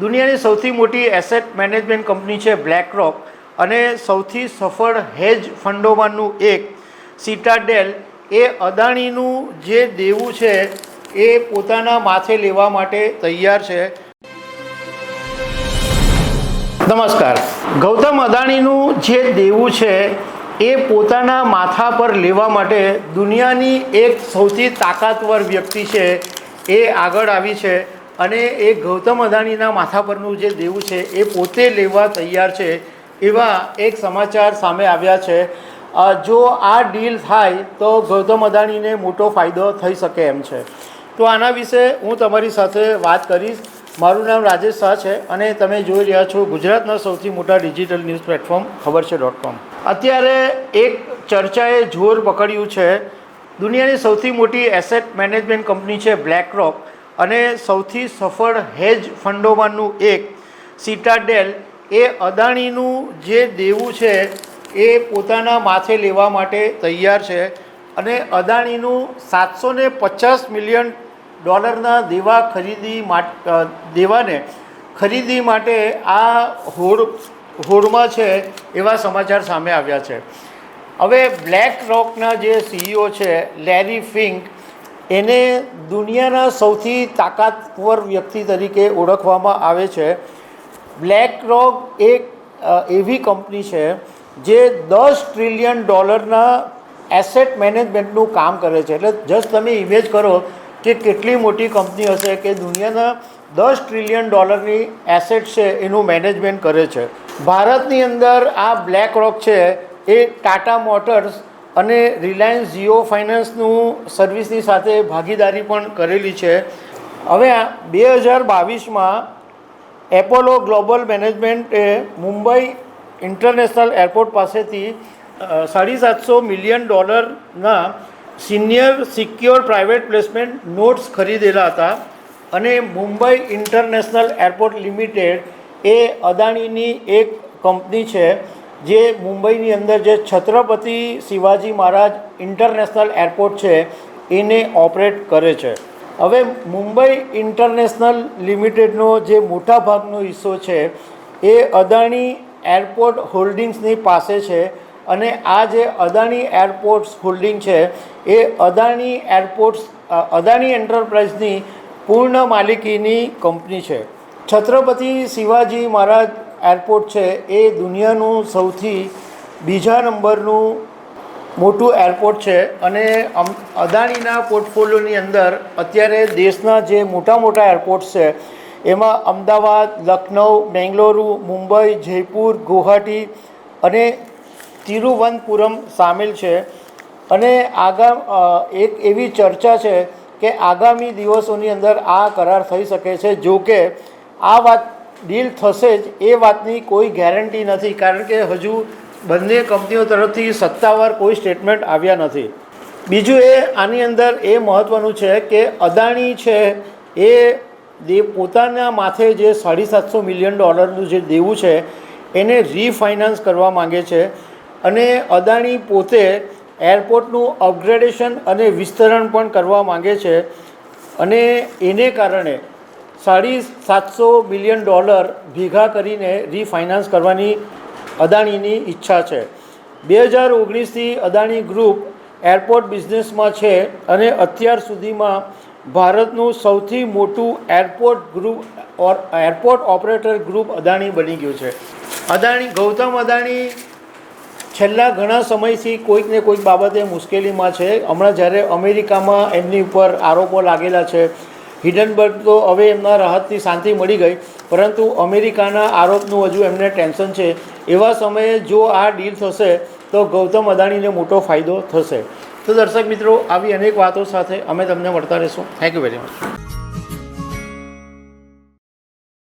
દુનિયાની સૌથી મોટી એસેટ મેનેજમેન્ટ કંપની છે બ્લેક અને સૌથી સફળ હેજ ફંડોમાંનું એક સિટાડેલ એ અદાણીનું જે દેવું છે એ પોતાના માથે લેવા માટે તૈયાર છે. નમસ્કાર. ગૌતમ અદાણીનું જે દેવું છે એ પોતાના માથા પર લેવા માટે દુનિયાની એક સૌથી તાકાતવર વ્યક્તિ છે એ આગળ આવી છે. અને એ ગૌતમ અદાણીના માથા પરનું જે દેવું છે, એ પોતે લેવા તૈયાર છે એવા એક સમાચાર સામે આવ્યા છે. જો આ ડીલ થાય તો ગૌતમ અદાણીને મોટો ફાયદો થઈ શકે એમ છે. તો આના વિશે હું તમારી સાથે વાત કરીશ. મારું નામ રાજેશ શાહ છે અને તમે જોઈ રહ્યા છો ગુજરાતના સૌથી મોટા ડિજિટલ ન્યૂઝ પ્લેટફોર્મ, ખબર છે ડોટ કોમ અત્યારે એક ચર્ચાએ જોર પકડ્યું છે. દુનિયાની સૌથી મોટી એસેટ મેનેજમેન્ટ કંપની છે બ્લેક રોક અને સૌથી સફળ હેજ ફંડોમાંનું એક સિટાડેલ એ અદાણીનું જે દેવું છે એ પોતાના માથે લેવા માટે તૈયાર છે અને અદાણીનું સાતસો ને પચાસ મિલિયન ડોલરના દેવા ખરીદી દેવાને ખરીદી માટે આ હોડ, હોડમાં છે એવા સમાચાર સામે આવ્યા છે. હવે બ્લેક રોકના જે સીઈઓ છે, લેરી ફિંક એને દુનિયાના સૌથી તાકાતવર વ્યક્તિ તરીકે ઓળખવામાં આવે છે. બ્લેક રોક એક એવી કંપની છે જે દસ ટ્રિલિયન ડોલરના એસેટ મેનેજમેન્ટનું કામ કરે છે. એટલે જસ્ટ તમે ઇમેજ કરો કે કેટલી મોટી કંપની હશે કે દુનિયાના દસ ટ્રિલિયન ડોલરની એસેટ છે એનું મેનેજમેન્ટ કરે છે. ભારતની અંદર આ બ્લેક રોક છે એ ટાટા મોટર્સ અને રિલાયન્સ જીઓ ફાઇનાન્સનું સર્વિસની સાથે ભાગીદારી પણ કરેલી છે. હવે બે હજાર બાવીસમાં એપોલો ગ્લોબલ મેનેજમેન્ટે મુંબઈ ઇન્ટરનેશનલ એરપોર્ટ પાસેથી સાડી સાતસો મિલિયન ડોલરના senior secure private placement notes ખરીદેલા હતા અને મુંબઈ ઇન્ટરનેશનલ એરપોર્ટ લિમિટેડ એ અદાણીની એક કંપની છે. જે મુંબઈની અંદર જે છત્રપતિ શિવાજી મહારાજ ઇન્ટરનેશનલ એરપોર્ટ છે, એને ઓપરેટ કરે છે. હવે મુંબઈ ઇન્ટરનેશનલ લિમિટેડનો જે મોટા ભાગનો હિસ્સો છે, એ અદાણી એરપોર્ટ હોલ્ડિંગ્સની પાસે છે અને આ જે અદાણી એરપોર્ટ્સ હોલ્ડિંગ છે, એ અદાણી એરપોર્ટ્સ અદાણી એન્ટરપ્રાઇઝની પૂર્ણ માલિકીની કંપની છે. છત્રપતિ શિવાજી મહારાજ એરપોર્ટ છે, એ દુનિયાનું સૌથી બીજા નંબરનું મોટું એરપોર્ટ છે અને અદાણીના પોર્ટફોલિયોની અંદર અત્યારે દેશના જે મોટા મોટા એરપોર્ટ્સ છે, એમાં અમદાવાદ લખનઉ બેંગલુરુ, મુંબઈ, જયપુર, ગુવાહાટી અને તિરુવનંતપુરમ સામેલ છે. અને આગામ એક એવી ચર્ચા છે કે આગામી દિવસોની અંદર આ કરાર થઈ શકે છે. જો કે આ વાત ડીલ થશે જ એ વાતની કોઈ ગેરંટી નથી, કારણ કે હજુ બંને કંપનીઓ તરફથી સત્તાવાર કોઈ સ્ટેટમેન્ટ આવ્યા નથી. બીજું એ, આની અંદર એ મહત્ત્વનું છે કે અદાણી છે એ દે, પોતાના માથે જે સાડી સાતસો મિલિયન ડોલરનું જે દેવું છે, એને રીફાઇનાન્સ કરવા માગે છે. અને અદાણી પોતે એરપોર્ટનું અપગ્રેડેશન અને વિસ્તરણ પણ કરવા માગે છે. અને એને કારણે સાડી સાતસો બિલિયન ડોલર ભેગા કરીને રીફાઇનાન્સ કરવાની અદાણીની ઈચ્છા છે. બે હજાર ઓગણીસથી અદાણી ગ્રુપ એરપોર્ટ બિઝનેસમાં છે અને અત્યાર સુધીમાં ભારતનું સૌથી મોટું airport group or airport operator group Adani બની ગયું છે. અદાણી, ગૌતમ અદાણી છેલ્લા ઘણા સમયથી કોઈક ને કોઈક બાબતે મુશ્કેલીમાં છે. હમણાં જ્યારે અમેરિકામાં એમની ઉપર આરોપો લાગેલા છે હિડનબર્ગ તો હવે એમના રાહતથી શાંતિ મળી ગઈ, પરંતુ અમેરિકાના આરોપનું હજુ એમને ટેન્શન છે. એવા સમયે જો આ ડીલ થશે, તો ગૌતમ અદાણીને મોટો ફાયદો થશે. તો દર્શક મિત્રો, આવી અનેક વાતો સાથે અમે તમને મળતા રહીશું. Thank you very much